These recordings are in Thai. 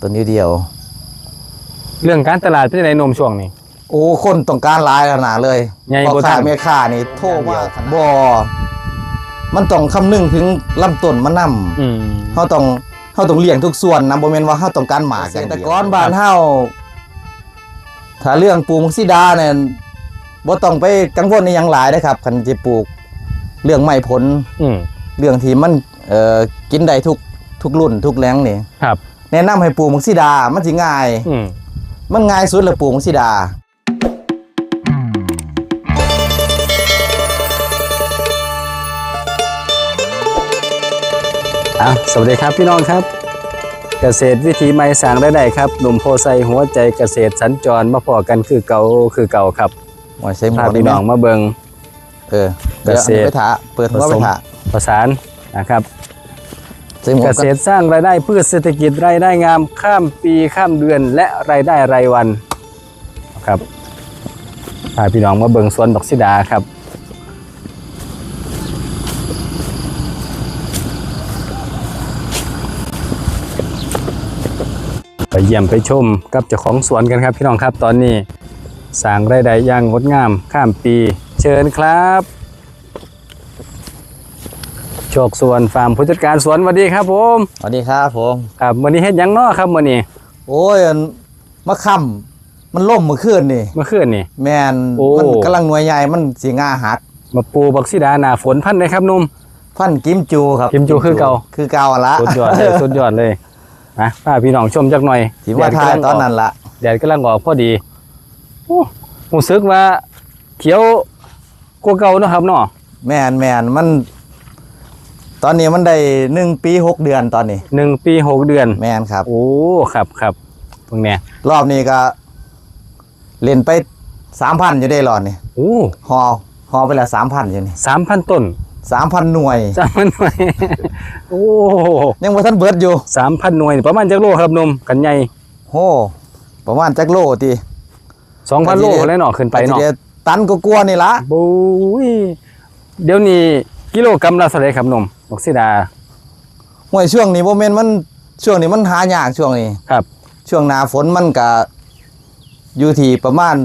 ตัวนี้เดียวเรื่องการตลาดเป็นยังไงนมช่วงนี้ โอ้คนต้องการหลายขนาดเลยใหญ่พ่อบ่ค้าทันแม่ค้านี่โทรมาบ่มันต้องคำนึงถึงลำต้นมันนำ อืม เฮาต้องเฮาต้องเลี้ยงทุกส่วนนะบ่แม่นว่าเฮาต้องการหมากอย่างเดียวแต่ก่อนบ้านเฮาถ้าเรื่องปลูกมักซิดาเนี่ยบ่ต้องไปกังวลในหยังหลายนะครับคันจะปลูก เรื่องไม้ผลอืมเรื่องที่มันเอ่อกินได้ทุกทุกรุ่นทุกแหล้งนี่ครับ แนะนำให้ปลูกมักซิดา มันสิง่าย อืมมันง่ายสุดเลยปลูกมักซิดา อะสวัสดีครับพี่น้องครับ เกษตรวิถีใหม่สร้างได้ได้ครับหนุ่มโพไซหัวใจเกษตรสัญจรมาพอกันคือเก่าคือเก่าครับโอ้ยใส่หมพาวกพี่น้องมาเบิง เออเดี๋ยวเกษตรไปถาเปิดหัวผไปสมถาประสานนะครับ ใส่หมเกกษตรสร้างรายได้พืชเศรษฐกิจรายได้งาม ข้ามปีข้ามเดือนและรายได้รายวันครับพาพี่น้องมาเบิงสวนบักซิดาครับไปเยี่ยมไปชมกับเจ้าของสวนกันครับพี่น้องครับตอนนี้สร้างรายได้อย่างงดงาม ข้ามปี เชิญครับ โชคสวนฟาร์มผู้จัดการสวนสวัสดีครับผมสวัสดีครับผมครับวันนี้เฮ็ดหยังน้อครับวันนี้โอ้ยอันมะค่ำมันล่มเมื่อคืนนี่เมื่อคืนนี่ แมนโอ้ มันกำลังหน่วยใหญ่มันสีงาหักมาปูบักซิดาหนาฝนพันเลยครับหนุ่ม พันกิมจูครับกิมจูคือเก่า คือเก่าละสุดยอดเลยสุดยอดเลยนะป้าพี่น้องชมจักหน่อยที่ว่าทายตอนนั้นละแดดกำลังออกพอดีโอ้รู้สึกว่าเขียวกว่าเก่าเนาะครับเนาะแมนแมนมัน ตอนนี้มันได้หนึ่งปีหกเดือนตอนนี้หนึ่งปีหกเดือน แมนครับ โอ้ครับครับตรงเนี้ยรอบนี้ก็เล่นไปสามพันอยู่ได้รอดนี่โอ้ฮอฮอไปละสามพันอยู่นี่สามพันต้นสามพันหน่วยสามพันหน่วยโอ้ยังว่าท่านเบิดอยู่สามพันหน่วย ประมาณจักโลครับหนุ่มกันใหญ่โหประมาณจักโลตีสองพันโลเลยเนาะขึ้นไปเนาะดี๋ยวตันก็กลัวนี่ละบุ้ยเดี๋ยวนี้ กิโลกรัมละเท่าไหรครับหนมบักซิดาห่วยช่วงนี้โมเมนมันช่วงนี้มันหายากช่วงนี้ครับ ช่วงหน้าฝนมันก็อยู่ที่ประมาณ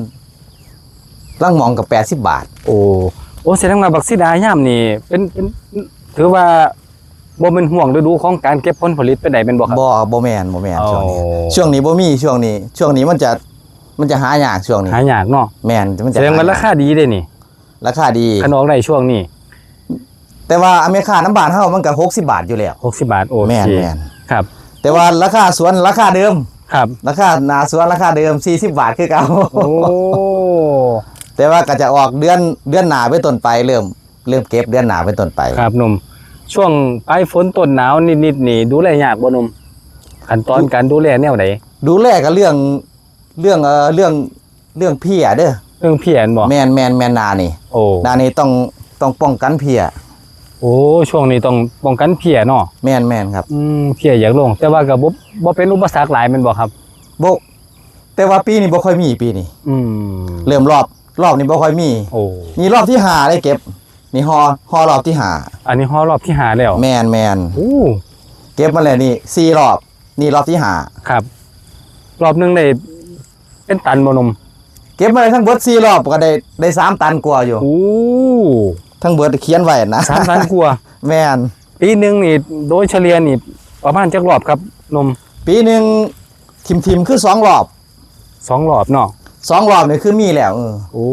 ร่างหมองกับแปดสิบบาท โอ้โอ้แสดงว่าบักซิดาย่ามนี่เป็นเป็นถือว่าบ่เป็นห่วงฤดูของการเก็บผลผลิตเป็นไดเป็นบ่ครับบ่บ่แมนบ่แมนช่วงนี้โอ้ช่วงนี้บ่มีช่วงนี้ ช่วงนี้มันจะมันจะหายากช่วงนี้หายากเนาะแมนมันแสจะดงว่าหยกราคาดีเด้นี่ ราคาดีขนมได้ช่วงนี้ แต่ว่าอเมริกาน้ำบานเฮามันก็60 บาทอยู่แล้ว60บาทโอแมนเคแมนครับแต่ว่าราคาสวนราคาเดิม ครับ ราคาหนาสวนราคาเดิม 40 บาทคือเก่าโอ้แต่ว่าก็จะออกเดือนเดือนหนาไปต้นไปเริ่มเริ่มเก็บเดือนหนาไปต้นไป ครับหนุ่มช่วงปลายฝนต้นหนาวนิดๆนี่ดูแลยากบ่หนุ่มขั้นตอนการดูแลแนวไหนดูแลก็เรื่องเรื่องเอ่อเรื่องเรื่องเพียเด้อเรื่องเพียนบ่แมนแมนแมนนานี่โอ้นานี่ต้องต้องป้องกันเพีย โอ้ช่วงนี้ต้องป้องกันเพียเนาะแมนแมนครับอืมเพียอยากลง แต่ว่าก็บ่บ่เป็นอุปสรรคหลายแม่นบ่ครับโบแต่ว่าปีนี้บ่ค่อยมีปีนี้อืมเริ่มรอบรอบนี้บ่ค่อยมีโอ้นี่รอบที่หาได้เก็บ นี่ฮอฮอรอบที่หาอันนี้ฮอรอบที่หาแล้วแมนแมนโอ้เก็บมาแล้วนี่สี่รอบ นี่รอบที่หาครับ รอบหนึงได้เป็นตันบ่หนุ่มเก็บมาเลยทั้งเบิดสี่รอบก็ได้ได้สามตันกว่าอยู่โอ้ ทั้งเบิดเขียนไว้นะสามตันกว่าแมนปีหนึงนี่โดยเฉลี่ยนี่ประมาณจักรอบครับหนุ่มปีหนึ่งทิมทิมๆคือสองรอบสองรอบเนาะสองรอบนี่คือมีแล้วเออโอ้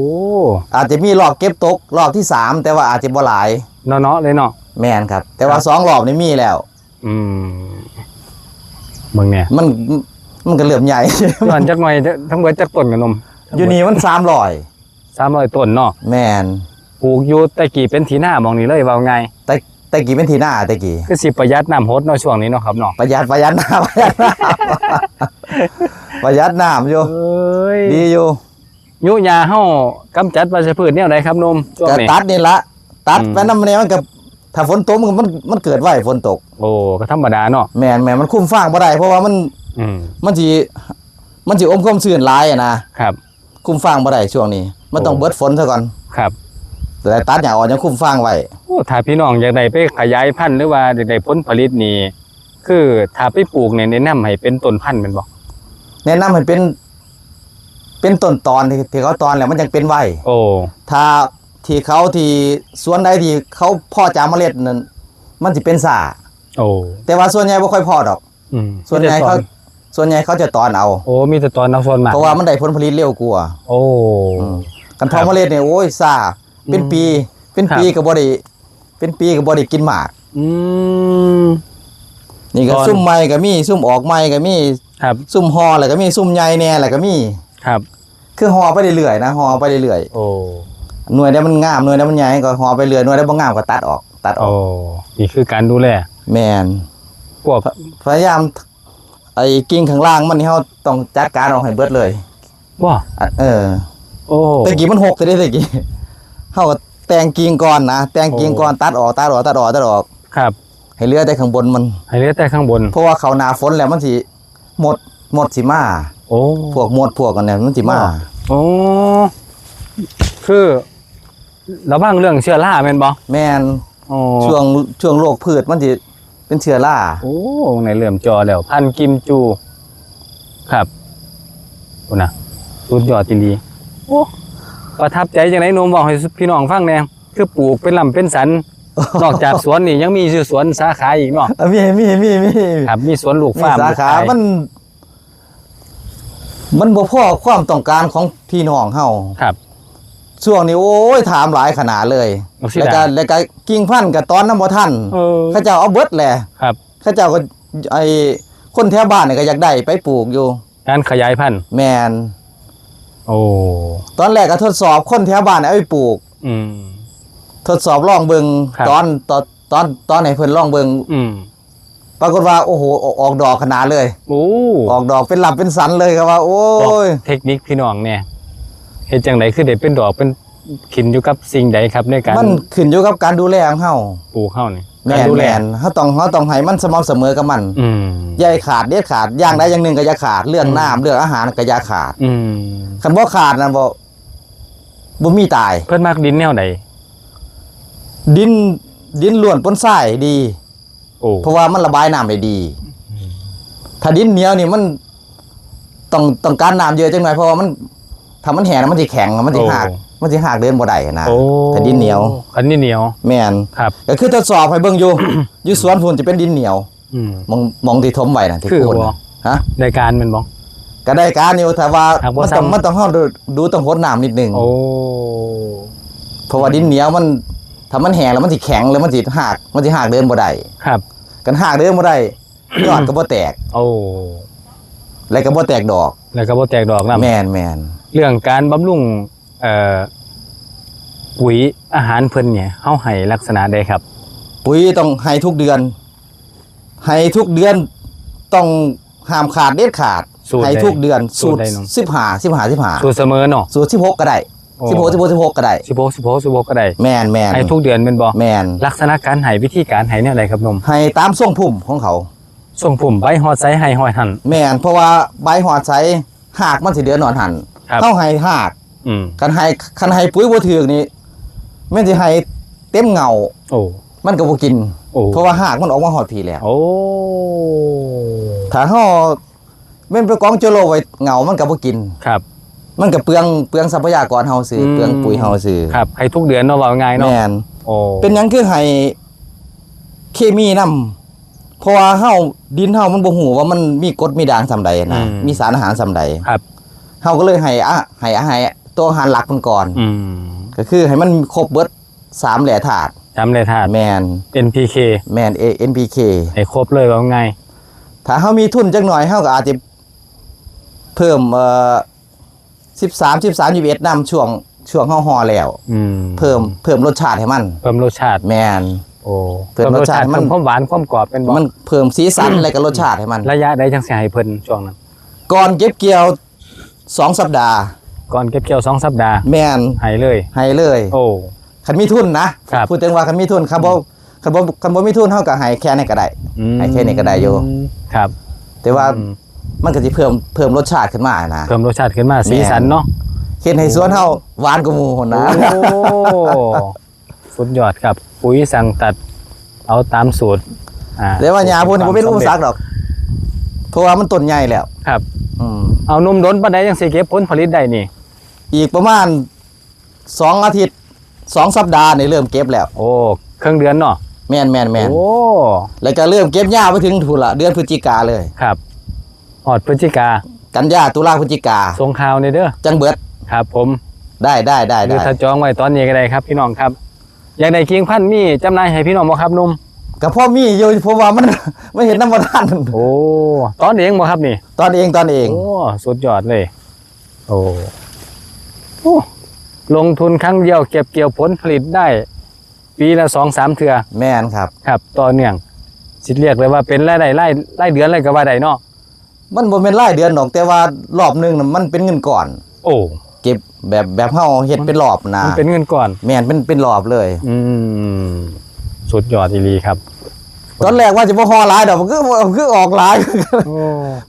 อาจจะมีรอบเก็บตกรอบที่สามแต่ว่าอาจจะบ่หลายเนาะเนาะเลยเนาะแมนครับ แต่ว่าครับสองรอบนี่มีแล้ว อืมเบิ่งเนี่ยมันมันก็เหลื่อมใหญ่ย้อนจักหน่อยจะทั้งเบิดจักต้นกับหนุ่มอยู่นี่มันสามรอย300ต้นเนาะแมน ปลูกอยู่แต่กี่เป็นทีหน้ามองนี่เลยว่าไงแต่แต่กี่เป็นทีหน้าแต่กี่คือสิประหยัดน้ำฮดเนาะช่วงนี้เนาะครับเนาะประหยัดประหยัดน้ำประหยัดน้ำประหยัดน้ำอยู่เอ้ยดีอยู่ยุยาเฮากำจัดวัชพืชแนวใดครับหนมช่วงก็นี้ตัดนี่ละตัดอืมไปน้ำเนี่ยมันก็ถ้าฝนตกมันก็มันมันเกิดไว้ฝนตก โอ้ก็ธรรมดาเนาะแมนแมนมันคุ้มฟางบ่ได้เพราะว่ามันอืมมันสิมันสิอมความชื้นหลายอะนะครับ คุ้มฟางบ่ได้ช่วงนี้ มันต้องโอ้เบิดฝนซะก่อนครับ แต่ตัดอย่างอ่อนยังคุ้มฟางไว้โอ้ถ้าพี่น้องอยากได้ไปขยายพันธุ์หรือว่าอยากได้ผลผลิตนี่คือถ้าไปปลูกเนี่ยแนะนำให้เป็นต้นพันธุ์แมันบ่แนะนำให้เป็น เป็นต้นตอนที่ที่เขาตอนแล้วมันยังเป็นไว้โอ้ถ้าที่เขาที่สวนใดที่เขาพ่อจาเมล็ดนั่นมันสิเป็นสาโอ้แต่ว่าส่วนใหญ่บ่ค่อยพอดอก อืมส่วนใหญ่เขาส่วนใหญ่เขาจะตอนเอา โอ้มีแต่ตอนเอาส่วนมากเพราะว่ามันได้ผลผลิตเร็วกว่าโอ้อืมกันทอครับเมล็ดเนี่ยโอ้ยซา เป็นอืมปีเป็นครับปีก็บ่ได้เป็นปีก็บ่ได้กินหมาก อืมนี่ก็ตอนซุ่มใหม่ก็มีซุ่มออกใหม่ก็มีครับ ซุ่มฮอแล้วก็มีซุ่มใหญ่แน่แล้วก็มีครับ คือฮอไปเรื่อยๆนะฮอไปเรื่อยโอ้ๆหน่วยได้มันงามหน่วยได้มันใหญ่ก็ฮอไปเรื่อยหน่วยได้บ่งามก็ตัดออก ตัดอโอ้อกนี่คือการดูแลแม่นพวกพยายามไอ้กิ่งข้างล่างมันนี่เฮาต้องจัดการออกให้เบิดเลยว่าอะเออ โอ้ตะกี้มันหกแต่ได้ตะกี้ เฮาก็แต่งกิ่งก่อนนะแต่งกิ่งก่อนตัดออกตัดออกตัดออกตัดออก ครับ ให้เหลือแต่ข้างบนมัน ให้เหลือแต่ข้างบน เพราะว่าเขาหนาฝนแล้วมันสิหมดหมดสิมาโอ้พวกหมดพวกกันเนี่ยมันสิมาโอ้คือระวังเรื่องเชื้อราแม่นบ่แม่นโอ้ช่วงช่วงโรคพืชมันสิเป็นเชื้อราโอ้ในเริ่มจอแล้ว พันกิมจู ครับโอ้นะสุดยอดจริงๆโอ้ ประทับใจจังไดหนมบอกให้พี่น้องฟังแหน่คือปลูกเป็นลำเป็นสันนอกจากสวนนี่ยังมีชื่อสวนสาขาอีกเนาะอะมีมีมีมีครับมีสวนลูกมีฟาร์มสาขาลูกไก่มัน มันบ่พอความต้องการของพี่น้องเฮาครับ ช่วงนี้โอ้ยถามหลายขนาดเลยเอาสิแล้วก็ดาแล้วก็กิ่งพันธุ์กับตอนน้ำบ่ทันเออเขาเจ้าเอาเบิดแหละครับเขาเจ้าก็ไอ้คนแถวบ้านนี่ก็อยากได้ไปปลูกอยู่การขยายพันธุ์แม่น โอ้ตอนแรกก็ทดสอบคนแถวบ้านเอาไปปลูก อืม ทดสอบลองเบิงครับ ตอนตอนตอนตอนไหนเพิ่นลองเบิงอืมปรากฏว่าโอ้โหออกออกดอกขนาดเลย โอ้ออกดอกเป็นหลับเป็นสันเลยครับว่า โอ้บอกยเทคนิคพี่น้องเนี่ยเฮ็ดจังไดคือได้เป็นดอกเป็นขินอยู่กับสิ่งใดครับในการมันขึ้นอยู่กับการดูแลของเฮาปลูกเฮานี่ แม่การนดูแล แม่นเฮาต้องเฮาต้องให้มันสม่ำเสมอกับมันอืมอย่าให้ขาดเด็ดขาดอย่างใดอย่างหนึ่งก็อย่าขาดเรื่องน้ำเรื่องอาหารก็อย่าขาดอืมคันบ่ขาดนั่นบ่บ่มีตาย เพิ่นมักดินแนวใดดินดินล้วนปนทรายดี โอ้เพราะว่ามันระบายน้ำได้ดี ถ้าดินเหนียวนี่มันต้องต้องการน้ำเยอะจังหน่อยเพราะว่ามันถ้ามันแห้งแล้วมันสิแข็งมันสิหัก มันสิหักเดินบ่ได้นะโอ้ถ้าดินเหนียวคันดินเหนียว แม่นครับ ก็คือทดสอบให้เบิ่งอยู่ อยู่สวนพุ่นจะเป็นดินเหนียวอืมมองมองที่ถมไว้น่ะที่คือโคนบ่น่ะฮะรายการแมันบ่ ก็ได้การอยู่แต่ว่าหากบ่มันต้องซ้ำ มันต้องเฮาดูดูต้องหดน้ำนิดนึงโอ้ เพราะว่าดินเหนียวมันถ้ามันแห้งแล้วมันสิแข็งแล้วมันสิหักมันสิหักเดินบ่ได้ครับ กันหักเดินบ่ได้ ยอดก็บ่แตกโอ้ แล้วก็บ่แตกดอก แล้วก็บ่แตกดอกนํแม่นแม่นเรื่องการบำรุง เอ่อปุ๋ยอาหารเพิ่นเนี่ยเฮาให้ลักษณะใดครับ ปุ๋ยต้องให้ทุกเดือน ให้ทุกเดือนต้องห้ามขาดเด็ดขาดสูตรให้ใดทุกเดือนสูสูตตรรใดน้อง สิบห้าสิบห้าสิบห้าสูตรเสมอเนาะ สูตรสิบหกก็ได้โอ้ สิบหกสิบหกสิบหกก็ได้ 16 16 16ก็ได้แมนแมนให้ทุกเดือนเป็นบ่แมนลักษณะการให้วิธีการให้เนี่ยอะไรครับนมให้ตามทรงพุ่มของเขา ส่งผมใบฮอดไซให้ฮอยหัน แมนเพราะว่าใบหอดใสหากมันสิเดือนหนอนหันครับ เข้าให้หาก อืมคันให้คันให้ปุ๋ยบ่ถือกนี่แม่นสิให้เต็มเงาโอ้ มันก็บ่กิน โอ้ เพราะว่าหากมันออกมาหอดพีแล้ว โอ้ ถ้าเฮาแม่นไปกองเจโลไว้เงามันก็บ่กิน ครับ มันก็เปลืองเปลืองทรัพยากรเฮาซื้ออืมเปลืองปุ๋ยเฮาซื้อครับให้ทุกเดือนเนาะว่าง่ายเนาะแม่นโอ้เป็นหยังคือให้เคมีนํเพราะว่าเฮาดินเฮามันบ่ฮู้ว่ามันมีกรดมีด่างซำใดนะมีสารอาหารซำใดครับ เฮาก็เลยให้อะให้อาหาร ตัวอาหารหลักมันก่อน อืมก็คือให้มันครบเบิดสามแหล่ธาตุจำเลยธาตุแมน NPK แมน A NPK ให้ครบเลยว่าง่ายถ้าเฮามีทุนจักหน่อยเฮาก็อาจจะเพิ่มเอ่อ13 13 21นำช่วงช่วงเฮาห่อแล้ว อืมเพิ่มเพิ่มรสชาติให้มัน เพิ่มรสชาติ แมน โอ้เพิ่มรสชาติเพิ่มันมความหวานความกรอบเป็นบ่มันเพิ่มสีสันอะไรกับรสชาติให้มัน ระยะใดจังสิให้เพิ่นช่วงนั้น ก่อนเก็บเกี่ยวสองสัปดาห์ ก่อนเก็บเกี่ยวสองสัปดาห์แมนให้เลยให้เลย โอ้ คันมีทุนนะครับ พูดถึงว่าคันมีทุนคันบ่คันบ่คันบ่มีทุนเฮาก็ให้แค่นี้ก็ได้อืมให้แค่นี้ก็ได้อยู่ครับแต่ว่าอืมมันก็สิเพิ่มเพิ่มรสชาติขึ้นมานะ เพิ่มรสชาติขึ้นมาสีสันเนาะ เฮ็ดให้สวนเฮาหวานกว่าหมู่หั่นนะ โอ้ สุดยอดครับ ปุ๋ยสั่งตัด เอาตามสูตรอ่าแต่ว่าหญ้าพวกนี้บ่เป็นอุปสรรคดอก เพราะว่ามันต้นใหญ่แล้ว ครับ อืม เอานมดนปานใดยังสิเก็บผลผลิตได้นี่ อีกประมาณสองอาทิตย์สองสัปดาห์นี่เริ่มเก็บแล้ว โอ้เครื่องเดือนเนาะแม่นแม่นแม่นโอ้แล้วก็เริ่มเก็บหญ้าไปถึงถุละเดือนพฤศจิกาเลยครับหอดพฤศจิกา กันยาตุลาพฤศจิกาส่งข่าวในเด้อจังเบิดครับผมได้ได้ได้หรือได้ถ้าจองไว้ตอนนี้ก็ได้ครับ พี่น้องครับ อยากได้กิ่งพันธุ์มีจำหน่ายให้พี่น้องบ่ครับหนุ่ม ก็พ่อมีอยู่เพราะว่ามัน ไม่เห็นน้ำมันทันโอ้ตอนเองบ่ครับนี่ ตอนเองตอนเอง โอ้สุดยอดเลย โอ้โอ้ลงทุนครั้งเดียวเก็บเกี่ยวผลผลิตได้ ปีละสองสามเทือแม่นครับ ครับต่อเนื่องสิเรียกเลยว่าเป็นรายได้รายรายเดือนอะไรก็ว่าได้เนาะมันบ่เป็นรายเดือนดอกแต่ว่ารอบหนึงน่ะมันเป็นเงินก่อน โอ้เก็บแบบแบบเฮาเฮ็ดเป็นรอบนะมันเป็นเงินก่อน แม่นเป็นเป็นรอบเลย อืม สุดยอดอีหลีครับ ตอนแรกว่าจะบ่ฮอหลายดอกมันคือมันคือออกหลาย โอ้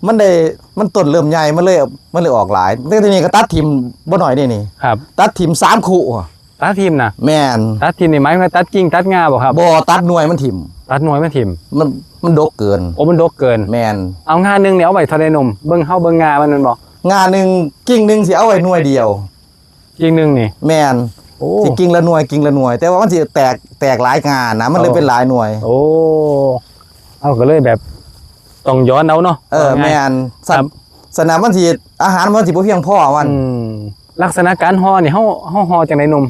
มันได้มันต้นเริ่มใหญ่มันเลยมันเลยออกหลายแต่ทีนี้ก็ตัดทิมบ่หน่อยนี่นี่ ครับตัดทิมสามคู่ตัดทีมนะแม่นตัดทีมนี่หมายว่าตัดกิ่งตัดงาบ่ครับบ่ตัดหน่วยมันทิมตัดหน่วยมาทีมมันมันดกเกิน โอ้มันดกเกิน แม่นเอางานหนึงเนี่ยเอาไว้เทะเลนมเบิ่งเฮาเบิ่งงามันแมันบ่งานหนึงกิ่งหนึงสิเอาไว้หน่วยเดียว กิ่งหนึงนี่ แม่น โอ้สิกิ่งละหน่วยกิ่งละหน่วย แต่ว่ามันสิแตกแตกหลายงานนะมันเลยโอ้เป็นหลายหน่วย โอ้เอาก็เลยแบบต้องย้อนเอาเนาะเออว่าไงแม่นสัครัตบว์สนามมันสิอาหารมันสิบ่เพียงพอมันอืมลักษณะการห่อนี่เฮาเฮาห่อจังไดนม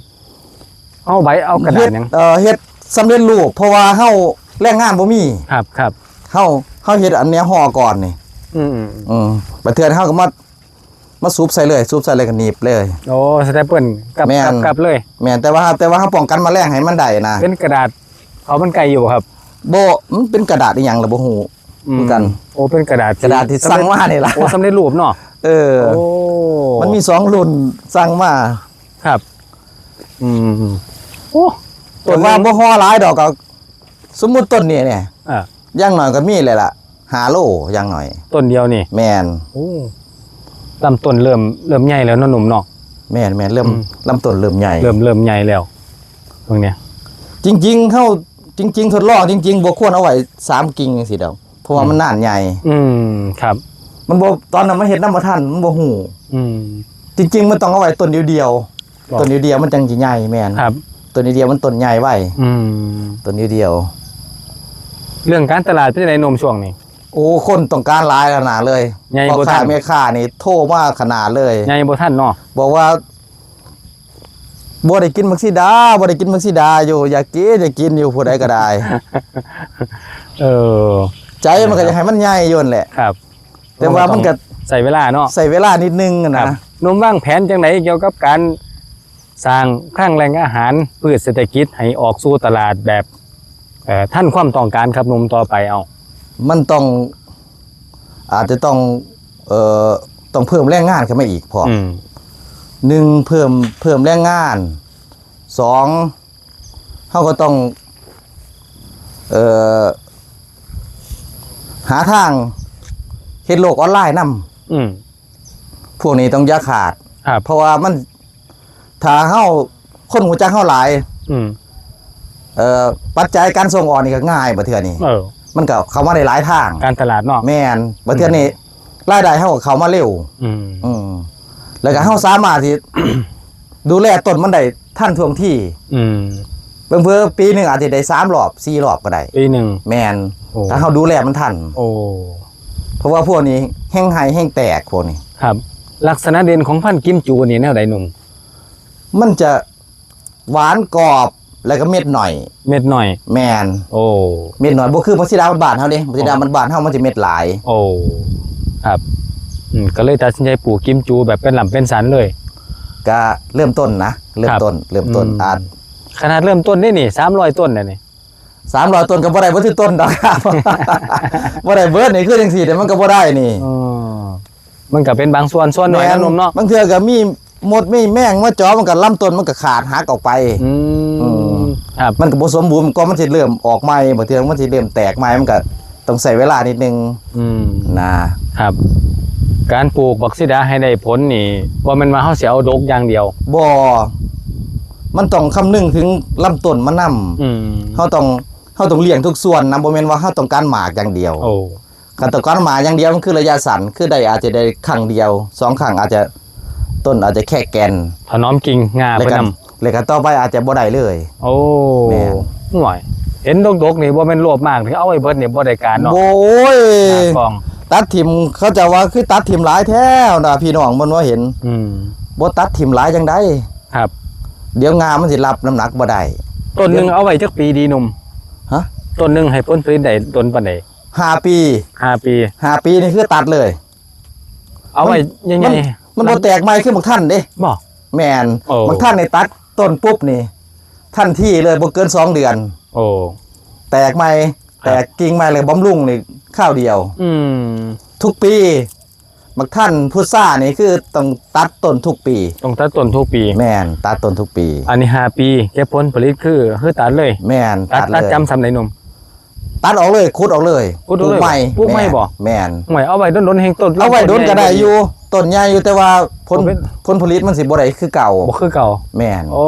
เฮาใบเอากระดาเฮ็ษดหยังเอ่อเฮ็ดสำเร็จรูปเพราะว่าเฮาแรงงานบ่มีครับครับเฮาเฮาเฮ็ดอันเนี้ยห่อก่อนนี่ อืมอืมอืมบัดเทื่อเฮาก็มา มาซุบใส่เลยซุบใส่เลยก็หนีบเลย โอ้สเตปเปิลกลับแม่กลับนกลับเลย แม่นแต่ว่าแต่ว่าเฮาป้องกันแมลงให้มันได้นะเป็นกระดาษเขามันไกลอยู่บ่ครับบ่มันเป็นกระดาษอีหยังล่ะบ่ฮู้เหมือนกัน โอ้เป็นกระดาษกระดาษที่สั่งมานี่ล่ะโอ้สำเร็จรูปเนาะเออ โอ้มันมีสองรุ่นสั่งมาครับ อืมโอ้แต่ว่าบ่ห่อหลายดอกก็สมมุติต้นนี้เนี่ยอะอย่างน้อยก็มีเลยล่ะ5โลอย่างน้อย ต้นเดียวนี่ แม่นโอ้ ลำต้นเริ่มเริ่มใหญ่แล้วเนาะหนุ่มเนาะ แม่นแม่นเริ่มอืม ลำต้นเริ่มใหญ่เริ่มเริ่มใหญ่แล้วตรงเนี้ย จริง ๆเข้าจริง ๆ ทดลองจริงๆบ่ควรเอาไว้สามกิ่งจังซี่ดอกเพราะว่ามันนานใหญ่ อืมครับ มันบ่ตอนนั้นมันเฮ็ดน้ำบ่ทันมันบ่ฮู้อืม จริง ๆ มันต้องเอาไว้ต้นเดียวบอก ๆต้นเดียวๆมันจังสิใหญ่แม่นครับ ต้นเดียวมันต้นใหญ่ไว้อืม ต้นเดียวเรื่องการตลาดเป็นยังไงหนุ่มช่วงนี้ๆ โอ้คนต้องการหลายขนาดเลยใหญ่พ่อบ่ทัค้าน แม่ค้านี่โทรมาขนาดเลย ใหญ่บ่ท่านเนาะบอกว่าบ่ได้กินมักซิดาบ่ได้กินมักซิดาอยู่ อยากกินอยากกินอยู่ผู้ใดก็ได้ เออ ใจมันก็อยากให้มันใหญ่อยู่นั่นแหละ ครับแต่ว่ามันก็ใส่เวลาเนาะใส่เวลานิดนึงอะครันะบหนุ่มวางแผนจังไหนเกี่ยวกับการสร้างคลังแหล่งอาหารพืชเศรษฐกิจให้ออกสู่ตลาดแบบเอ่อท่านความต้องการครับหนุ่มต่อไปเอา มันต้องอาจจะต้อง เอ่อต้องเพิ่มแรงงานขึ้นมาอีกพอออืมหนึ่งเพิ่มเพิ่มแรงงานสองเขาก็ต้อง เอ่อหาทางเฮ็ดโลกออนไลน์นํอืม พวกนี้ต้องอย่าขาด ครับ เพราะว่ามันถ้าเฮาคนหูจักเฮาหลาย อืม เอ่อปัจจัยการส่งออกนี่ก็ง่ายบ่เทื่อนี้ เออ มันก็เข้ามาได้หลายทาง การตลาดเนาะแม่นบ่เทื่อนี้รายได้เฮาก็เข้ามาเร็ว อืมอืมแล้วก็เฮาสามารถที่ ดูแลต้นมันได้ทันท่วงที่อืมเบิ่งเพื่อปีหนึงอาจจะได้3รอบ4รอบก็ได้ ปีหนึ่ง แม่นโอ้ ถ้าเฮาดูแลมันทัน โอ้เพราะว่าพวกนี้แห้งไห้แห้งแตกพวกนี้ ครับ ลักษณะเด่นของพันธุ์กิมจูนี่แนวใดหนุ่มมันจะหวานกรอบ แล้วก็เม็ดหน่อย เม็ดหน่อย แม่นโอ้เม็ดหน่อยบ่คือพักซีดาบ้านๆเฮาเด้พักซีดาบ้านๆเฮามันจะเม็ดหลาย โอ้ครับอืมก็เลยตัดสินใจปลูกกิมจูแบบเป็นหล่ำเป็นสันเลย ก็เริ่มต้นนะเริ่มต้น เริ่มต้นอืมอาจขนาดเริ่มต้นได้นี่สามร้อยต้นน่ะนี่สามร้อยต้นก็บ่ได้เบิดทุกต้นดอกครับบ่ได้เบิดนี่คือจังซี่แต่มันก็บ่ได้นี่อ๋อมันก็เป็นบางส่วนส่วนหน่อยนะหนุ่มเนาะบางเทื่อก็มีมดมีแมงมาจ่อมันก็ลำต้นมันก็ขาดหักออกไป อือืมม ครับ มันก็บ่สมบูรณ์ก็มันสิเริ่มออกใหม่บางเทื่อมันสิเริ่มแตกใหม่มันก็ต้องใช้เวลานิดนึงอืมนะครับ การปลูกบักซิดาให้ได้ผลนี่ว่ามันมาเฮาสิเอาดกอย่างเดียว บ่มันต้องคำนึงถึงลำต้นมันนํอืมเฮาต้องเฮาต้องเลี้ยงทุกส่วนนะบ่แม่นว่าเฮาต้องการหมากอย่างเดียวโอ้คันต้องการหมากอย่างเดียวมันคือระยะสั้นคือได้อาจจะได้ครั้งเดียวสองครั้งอาจจะต้นอาจจะแค่แกนถนอมกิ่งงาแล้วไปก็นำ แล้วก็ต่อไปอาจจะบ่ได้เลย โอ้แม่นห่วยเห็นดกๆนี่บ่แม่นรวบมากที่เอาไว้เบิดนี่บ่ได้การเนาะโอ้ยกอง ตัดทิมเขาจะว่าคือตัดทิมหลายแท้นะพี่น้องมันว่าเห็นอืม บ่ตัดทิมหลายจังได้ครับ เดี๋ยวงามันสิรับน้ำหนักบ่ได้ ต้นหนึงเอาไว้จักปีดีหนุ่มฮะ ต้นหนึงให้ผลผลิตได้ต้นปานใดห้าปีห้าปี ห้าปีนี่คือตัดเลย เอาไว้ยังไงมันบ่แตกใหม่ขึ้นบักท่านเด้ บ่ แม่นโอ้ บักท่านในตัด ต้นปุ๊บนี่ทันทีเลยบ่เกินสองเดือน โอ้ แตกใหม่ครับแตกกิ่งใหม่เลยบำรุงนี่ข้าวเดียว อืม ทุกปีบักท่านพุทรานี่คือต้องตัดต้นทุกปี ต้องตัดต้นทุกปี แม่นตัดต้นทุกปี อันนี้ห้าปีเก็บผลผลิตคือคือตัดเลย แม่นตัดเลตัดยจำสำไหนหนุ่มตัดออกเลยขุดออกเลยขุดออกเลยใหม่ปลูกใหม่บ่แม่นห่วยเอาไว้โดนๆแห่งต้นเอาไว้โดนก็ได้อยู่ต้นใหญ่อยู่แต่ว่าผลบ่เป็นผลผลิตมันสิบ่ได้คือเก่าบ่คือเก่า แม่นโอ้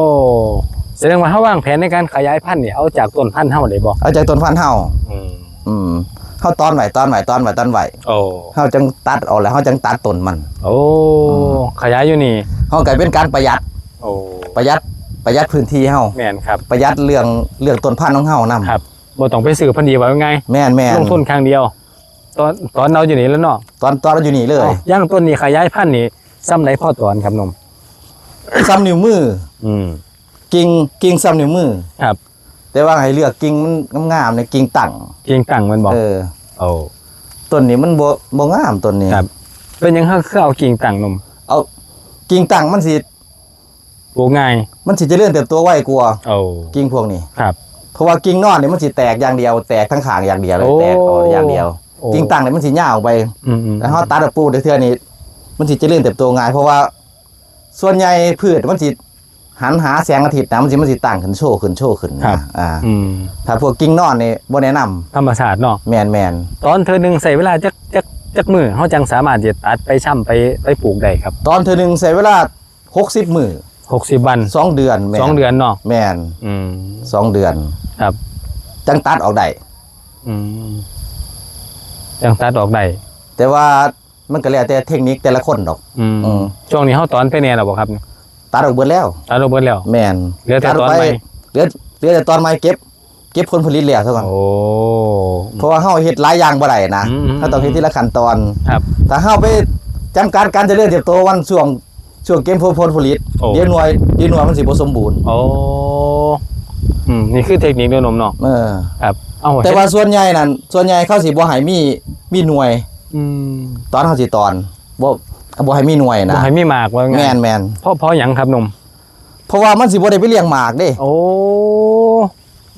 แสดงว่าเฮาวางแผนในการขยายพันธุ์นี่เอาจากต้นพันธุ์เฮาได้บ่เอาจากต้นพันธุ์เฮาอืมอืมเฮาตอนไหวตอนไหวตอนไหวตอนไหวโอ้เฮาจังตัดออกแล้วเฮาจังตัดต้นมัน โอ้ขยายอยู่นี่เฮาก็เป็นการประหยัด โอ้ประหยัดประหยัดพื้นที่เฮาแม่นครับ ประหยัดเรื่องเรื่องต้นพันธุ์ของเฮานำครับบ่ต้องไปซื้อพันธุ์ดีว่าไงแม่นแม่นลงทุนครั้งเดียว ตอนตอนเราอยู่นี่แล้วเนาะตอนตอนเราอยู่นี่เลยอ๋อย่างต้นนี้ขยายพันธุ์นี่ ซ้ำไหนพ่อตอนครับหนมซ้ำนิ้วมือ อืม กิ่งกิ่งซ้ำนิ้วมือ ครับ แต่ว่าให้เลือกกิ่งมันงามๆในกิ่งตั้งกิ่งตั้งมันบอกเออโอ้ต้นนี้มันบ่บ่งามต้นนี้ครับ เป็นหยังคือเอากิ่งตั้งหนมเอากิ่งตั้งมันสิปลูกง่ายมันสิเจริญเติบโตไวกว่าโอ้กิ่งพวกนี้ ครับ เพราะว่ากิ่งนอนเนี่ยมันสิแตกอย่างเดียวแตกทั้งขางอย่างเดียวเลยโอ้ แตกออกอย่างเดียว โอ้กิ่งตั้งเนี่ยมันสิยาวไปอืมอืมแล้วเฮาตัดออกปลูกได้เทื่อนี้ มันสิเจริญเติบโตง่ายเพราะว่าส่วนใหญ่พืชมันสิหันหาแสงอาทิตย์นะมันสิมันสิตั้งขึ้นโชว์ขึ้นโชว์ขึ้นนะอ่าอืมถ้าพวกกิ่งนอนนี่บ่แนะนำธรรมศาสตร์เนาะแมนแมนตอนเธอหนึ่งใส่เวลาจักจักจักมือเขาจังสามารถจะตัดไปช่ำไปไปปลูกได้ครับตอนเธอหนึงใช้เวลา60มื้อหกสิบวันสองเดือนแม่นสองเดือนเนาะแมนอืม สองเดือนครับ จังตัดออกได้ อืมจังตัดออกได้แต่ว่า มันก็แล้วแต่เทคนิคแต่ละคนดอก อืมอืม ช่วงนี้เขาตอนไปเนี่ยหรอบ่ครับตัดออกเบิดแล้วตัดออกเบิดแล้ว แมนเหลือแต่ตัดตอนไปใหม่ เหลือเหลือแต่ตอนใหม่เก็บ เก็บผลผลิตแล้วเท่ากันโอ้ เพราะว่าเฮาเฮ็ดหลายอย่างบ่ได้นะอืม เฮาต้องเฮ็ดทีละขั้นตอน ครับ ถ้าเฮาไปจำกัดการเจริญเติบโตวันช่วงช่วงเก็บผลผลิตโอ้ เดี๋ยวหน่วยเดี๋ยวหน่วยมันสิบ่สมบูรณ์โอ้อืมนี่คือเทคนิคเดียวนมเนาะเออ ครับ เอาแต่ว่าส่วนใหญ่นั่นส่วนใหญ่เขาสิบ่ให้มีมีหน่วย อืมตอนเขาสิตอนบ่บ่ให้มีหน่วยบ่นะให้มีหมากว่าไงแม่นแม่นเพราะเพราะหยังครับนมเพราะว่ามันสิบ่ได้ไปเลี้ยงหมากเด้ โอ้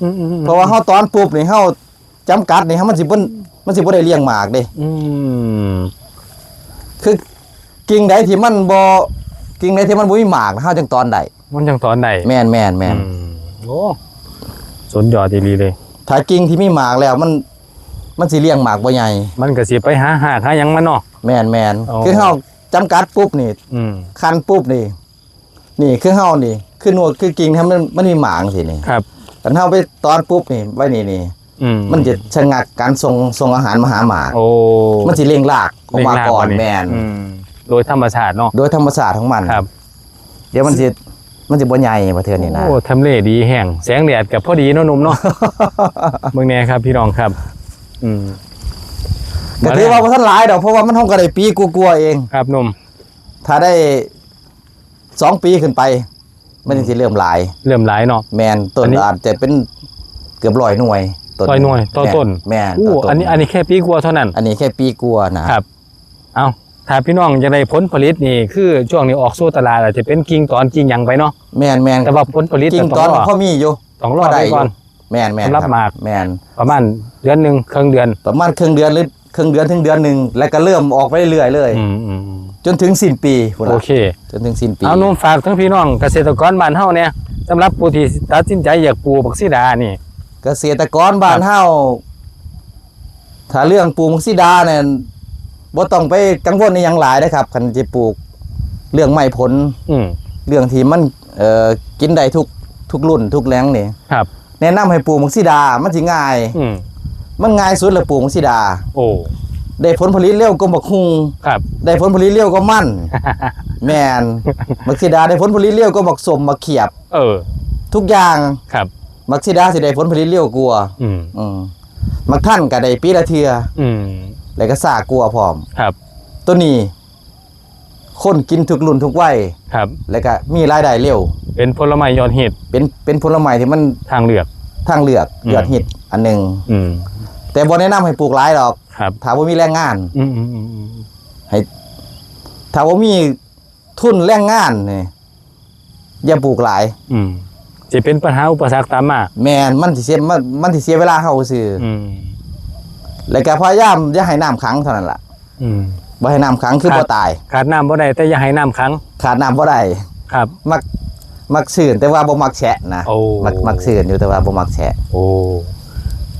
อืมอืมอืมเพราะว่าเฮาตอนปุ๊บนี่เฮาจำกัดนี่เฮามันสิบ่มันสิบ่ได้เลี้ยงหมากเด้ อืมคือกิ่งใดที่มันบ่กิ่งใดที่มันบ่มีหมากเฮาจังตอนได้มันจังตอนใดแม่นแม่นแม่นอืมโอ้สุดยอดดีเลย ถ้ากิ่งที่มีหมากแล้วมัน มันสิเลี้ยงหมากบ่ใหญ่มันก็สิไปหาหากหาหยังมาเนาะ แม่นแม่นอ๋อ คือเฮาจำกัดปุ๊บนี่ อืมคันปุ๊บนี่ นี่คือเฮานี่ คือหนวดคือกิ่งที่มันมันมีหมากสินี่ครับ คันเฮาไปตอนปุ๊บนี่ไว้นี่นี่ อืมมันจะชะงักการส่งส่งอาหารมาหาหมาโอ้มันสิเร่งรากออกมาก่อนเร่งรแมนอืมโดยธรรมชาติเนาะโดยธรรมชาติของมัน ครับเดี๋ยวมันสิมันสิบ่ใหญ่ประเทศนี้นะโอ้ทำเลดีแห้งแสงแดดกับพอดีเนาะหนุ่มเนาะ เมืองแน่ครับพี่น้องครับ อืมก็ถือว่าบ่ทันหลายดอกเพราะว่ามันห้องก็ได้ปีกลัวาๆเอง ครับหนุ่มถ้าได้สองปีขึ้นไป มันสิเริ่มหลาย เริ่มหลายเนาะแมนต้อันนนี้อาจจะเป็นเกือบร้อยหน่วยร้อยหน่วยต่อต้นแมนอู้ต่ต้อันนี้อันนี้แค่ปีกว่าเท่านั้น อันนี้แค่ปีกลัวานะครับ เอาถ้าพี่น้องจะได้ผลผลิตนี่คือช่วงนี้ออกสู่ตลาดอาจจะเป็นกิ่งตอนกิ่งหยังไปเนาะแมนแมนแต่ว่าผลผลิตจริงต้ตอองนรอพ่อมีอยู่ต้องรอพอได้ไปก่อนอยู่ แมนแมนสำหรับคหมาก แมนประมาณเดือนหนึ่งครึ่งเดือนประมาณครึ่งเดือนหรือครึ่งเดือนถึงเดือนหนึ่งแล้วก็เริ่มออกไปเรื่อยๆเลย อืมอืมอืมจนถึงสิ้นปีพุ่นโอล่ะเค จนถึงสิ้นปีเอานุ่มฝากทั้งพี่น้องเกษตรกรบ้านเฮาเนี่ยสำหรับผู้ที่ตัดสินใจอยากปลูกบักซีดานี่ เกษตรกรบ้านเฮาถ้าเรื่องปลูกมักซิดาเนี่ยบ่ต้องไปกังวลในหยังหลายนะครับคันจะปลูก เรื่องไม้ผล อืมเรื่องที่มันเอ่อกินได้ทุกทุกรุ่นทุกแหล้งนี่ ครับ แนะนำให้ปลูกมักซิดา มันสิง่าย อืมมันง่ายสุดเลยปลูกมักซิดา โอ้ ได้ผลผลิตเร็วก็บักฮุงครับ ได้ผลผลิตเร็วก็มันแมนมักซิดาได้ผลผลิตเร็วก็บักสมบักเขียบ เออ ทุกอย่างครับ มักซิดาสิได้ผลผลิตเร็วกลัวาอืม อืมมักท่านก็ได้ปีละเทืออืม แล้วก็สากลัวพร้อม ครับ ตัวนี้ คนกินทุกรุ่นทุกวัยครับ แล้วก็มีรายได้เร็ว เป็นผลไม้ยอดฮิตเป็นเป็นผลไม้ที่มันทางเลือก ทางเลือกอืม ยอดฮิตอันหนึ่งอืมแต่บ่แนะนำให้ปลูกหลายดอกครับถ้าว่ามีแรงงานอืมอืมอืมอืมถ้าว่ามีทุนแรงงานนี่อย่าปลูกหลาย อืมจะเป็นปัญหาอุปสรรคตามมาแม่นมันสิเสียมันมันสิเสียเวลาเฮาซื่อออืมแล้วก็พยายามอย่าให้น้ำขังเท่านั้นล่ะ อืม บ่ให้น้ำขังคือครับบ่ตาย ขาดน้ำบ่ได้แต่อย่าให้น้ำขังขาดน้ำบ่ได้ครับ มักมักซื่นแต่ว่าบ่มักแฉะนะโอ้ มักมักซื่นอยู่แต่ว่าบ่มักแฉะโอ้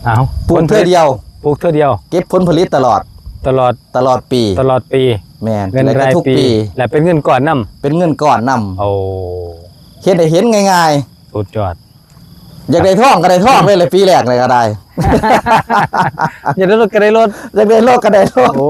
เอาปลูกเทื่อเดียว ปลูกเท่อเดียว เก็บผลผลิตตลอดตลอดตลอดปี ตลอดปี แม่นเงินแล้วก็รายทุกปี ปี และเป็นเงินก่อนนํเป็นเงินก้อนนำโอ้เฮ็ดให้เห็นง่ายสุดยอดๆ อยากได้ทองก็ได้ทองเลยเลยปีแรกเลยก็ได้ อย่าได้รถก็ได้รถอยากได้โลกก็ได้โลกโอ้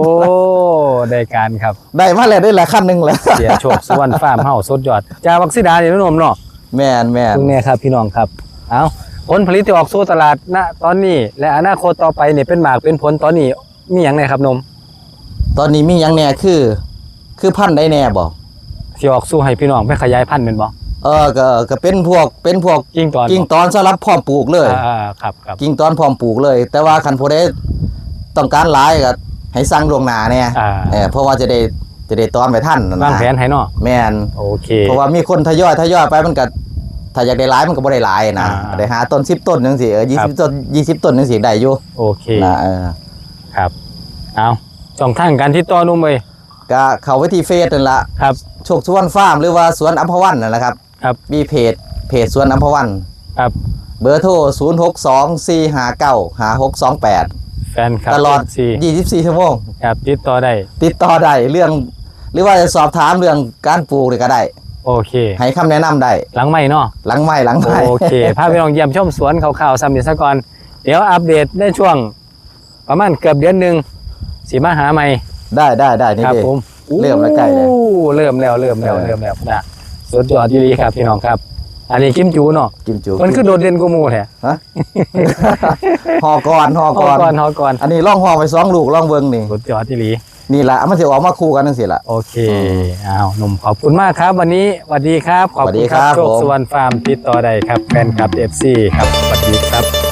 ได้การครับ ได้มาแล้วได้หลายขั้นหนึงแล้วเสียโชคสวรรค์ฟาร์มเฮาสุดยอดจาวักซิดาเนี่ยน้องเนาะแม่นแม่นตรงนี้ครับพี่น้องครับ เอาผลผลิตที่ออกสู่ตลาดณตอนนี้ และอนาคตต่อไปเนี่ยเป็นหมากเป็นผลตอนนี้มีอย่างไรครับนม ตอนนี้มีหยังแน่คือ คือพันธุ์ได้แน่บ่ที่ออกสู่ให้พี่น้องไปขยายพันธุ์เป็นบ่ เออก็ก็เป็นพวกเป็นพวกยิ่งตอนกิ่งตอนสำหรับพร้อมปลูกเลยอ่าๆครับครับกิ่งตอนพร้อมปลูกเลย แต่ว่าคันผู้ใดต้องการหลายก็ให้สั่งล่วงหน้าแน่อ่าเออเพราะว่าจะได้จะได้ตอนไปทันนะวางแผนให้เนาะแม่นโอเคเพราะว่ามีคนทยอยทยอยไปมันก็ถ้าอยากได้หลายมันก็บ่ได้หลายนะอ่าได้หาต้น10ต้นจังซี่เออครับ20ต้น20ต้นจังซี่ได้อยู่โอเคนะเออครับเอาช่องทางการที่ต่อนุ่มเลยก็เข้าไปที่เฟซนั่นละครับโชคสวนฟาร์มหรือว่าสวนอัมพวันนั่นแหละครับ ครับ มีเพจเพจสวนอัมพวัน ครับ เบอร์โทร 0 6 2 4 5 9 5 6 2 8 แฟนคลับตลอด สี่24 ชั่วโมง ครับติดต่อได้ ติดต่อได้เรื่อง หรือว่าจะสอบถามเรื่องการปลูกนี่ก็ได้ โอเค ให้คำแนะนำได้ หลังไม่เนาะ หลังไม้หลังไม้ โอเค พาไปลองเยี่ยมชมสวนข่าวๆซ้ำอีกสักก่อนเดี๋ยวอัปเดตในช่วง ประมาณเกือบเดือนหนึ่งสีมาหาใหม่ได้ได้ได้นี่ครับเด้ผมเริ่มแล้วใกล้เลย อู้เริ่มแล้วเริ่มแล้วเออเริ่มแล้วนะ สุดยอดดีครับพี่น้องครับ อันนี้กิมจูเนาะกิมจูมันคือโดดเด่นกูมูแท้ฮะห่อก่อนห่อฮอก่อนก่อนฮอก่อนอันนี้ล่องห่อไปสองลูกล่องเบิงนี่สุดยอดดีนี่แหละมันจะออกมาคู่กันนั่นสิละโอเคอ้าวหนุ่มขอบคุณมากครับ วันนี้สวัสดีครับขอบสวัสคุดีณครับครับโชคผมสวนฟาร์มติดต่อได้ครับแฟนคลับ FC ครับสวัสดีครับ